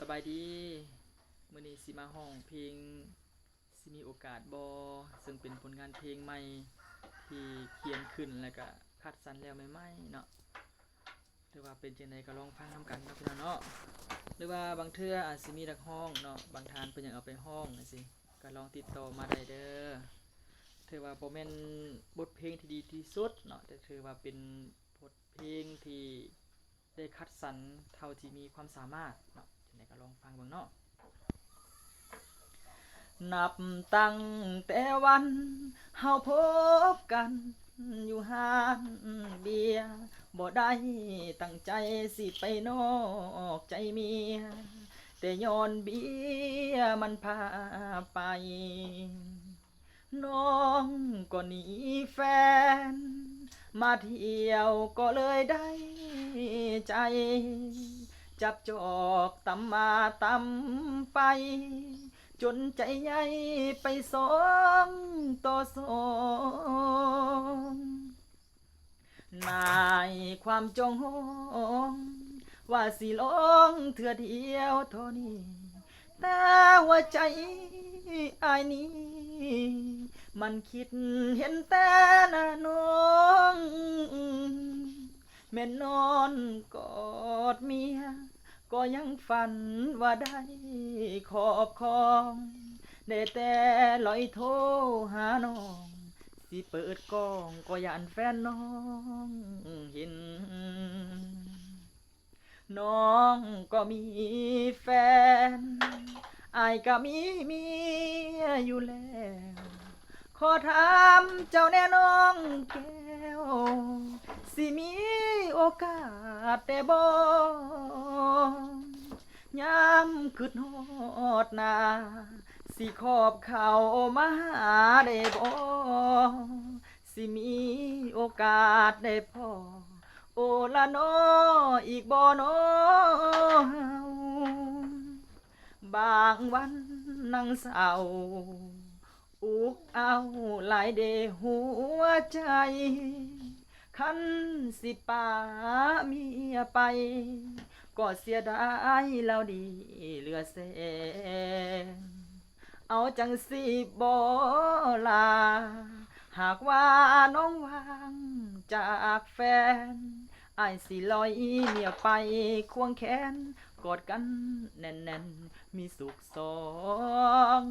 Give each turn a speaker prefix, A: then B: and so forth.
A: สบายดีมื้อนี้สิมาห้องเพลงสิมีโอกาสบ่ซึ่งเป็นผลงานเพลงใหม่ที่เขียนขึ้นแล้วก็คัดสรรแล้วใหม่ๆเนาะหรือว่าเป็นจังไดก็ลองฟังนํกันเนาะพี่น้องเนาะหรือว่าบางเทื่ออาจสิมีนักห้องเนาะบางทานเพิ่นอย่ากเอาไปห้องจังซี่ก็ลองติดต่อมาได้เด้อถือว่าบ่แม่นบทเพลงที่ดีที่สุดเนาะแต่ถือว่าเป็นบทเพลงที่ได้คัดสรรเท่าที่มีความสามารถเนาะ จังไดก็ลองฟังเบิ่งเนาะนับตั้งแต่วันเฮาพบกันอยู่ห้านเบียร์บ่ได้ตั้งใจสิไปนอกใจเมียแต่ย้อนเบียร์มันพาไป น้องก็หนีแฟน มาเที่ยวก็เลยได้ใจ จับจอกตำมาตำไป จนใจใหญ่ไปสองต่อสองนายความจงหองว่าสิลองเถื่อเดียวเท่านี้แต่หัวใจอายนี้ มันคิดเห็นแต่น้าน้อง แม่นอนกอดเมีย ก็ยังฝันว่าได้ขอบคอง ได้แต่ลอยโทรหาน้อง สิเปิดกล้องก็ยานแฟนน้องเห็น น้องก็มีแฟนอายก็มีเมียอยู่แล้ว ขอถามเจ้าแน่น้องแก้ว สิมี กาสแต่บ่ยามคืดฮอดนาสิขอบเขามาหาได้บ่สิมีโอกาสได้พอโอละนออีกบ่นอบางวันนั่งเศร้าอุกเอาหลายเดหัวใจ คันสิป่าเมียไป ก็เสียดายแล้วดีเหลือแสเอาจังสิบ่ลา หากว่าน้องวางจากแฟนไอสิลอยเมียไปควงแขน กอดกันแน่นๆ มีสุขสอง